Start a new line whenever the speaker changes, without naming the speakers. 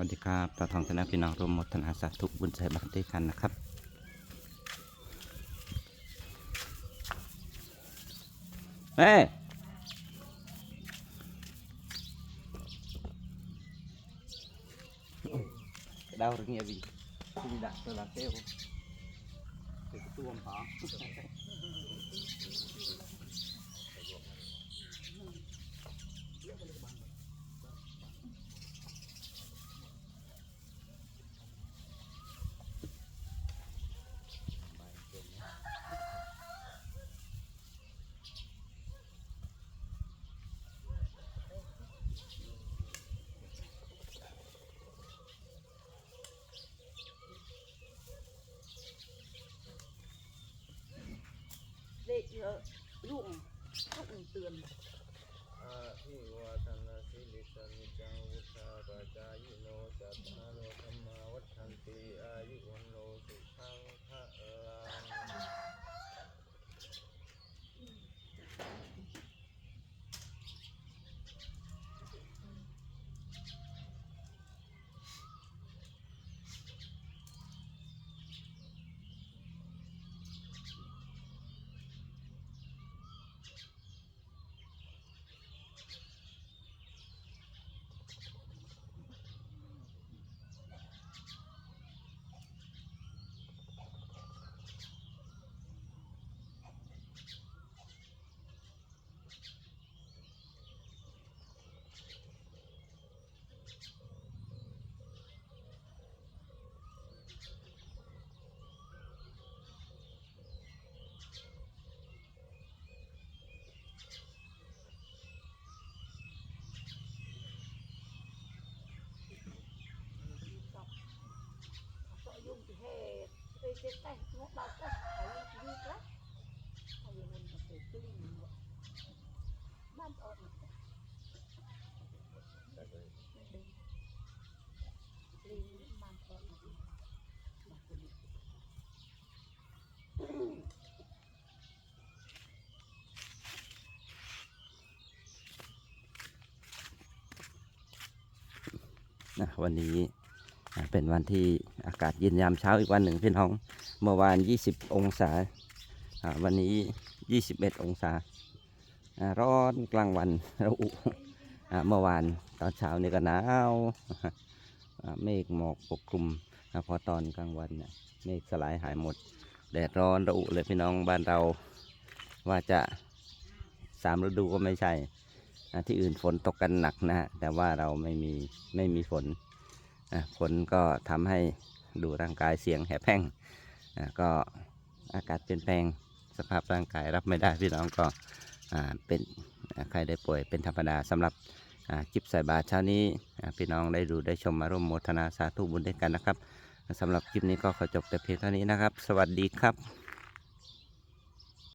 วัสดีครับตาทองธนาพี่น้องรวมหมดธนาสาธุบุญใจบัตรด้วยกันนะครับ เฮ้ดาวเงี้ยบีที่ดักตัวละเซลเป็นตัวมหา
เลขเยอะลูกลูกหนึ่งเตือน
อาทิวาทนาสิลิสานิจังวุฒาปจายโนจัตตาโลธรรมาวัฏันติอายุวันโนสุขังพระลัง
ก็ยุ่งที่เหตุไปเจ็บแต่งกเราก็เขายุ่งละเขาอยู่บนกระเป๋าตื้นบ้านออกมาลีบ้านออกมา
นะวันนี้อ่า เป็นวันที่อากาศเย็นยามเช้าอีกวันหนึ่งพี่น้อง เมื่อวาน 20 องศา วันนี้ 21 องศา ร้อนกลางวันระอุเมื่อวานตอนเช้านี่ก็หนาวเมฆหมอกปกคลุมพอตอนกลางวันเมฆสลายหายหมด แดดร้อนระอุเลยพี่น้องบ้านเราว่าจะสามฤดูก็ไม่ใช่ที่อื่นฝนตกกันหนักนะฮะแต่ว่าเราไม่มีไม่มีฝน ฝนก็ทำให้ดูร่างกายเสียงแหบแห้งก็อากาศเปลี่ยนแปลงสภาพร่างกายรับไม่ได้พี่น้องก็เป็นใครได้ป่วยเป็นธรรมดาสำหรับคลิปใส่บาตรเช้านี้พี่น้องได้ดูได้ชมมาร่วมโมทนาสาธุบุญด้วยกันนะครับสำหรับคลิปนี้ก็ขอจบแต่เพียงเท่านี้นะครับ สวัสดีครับ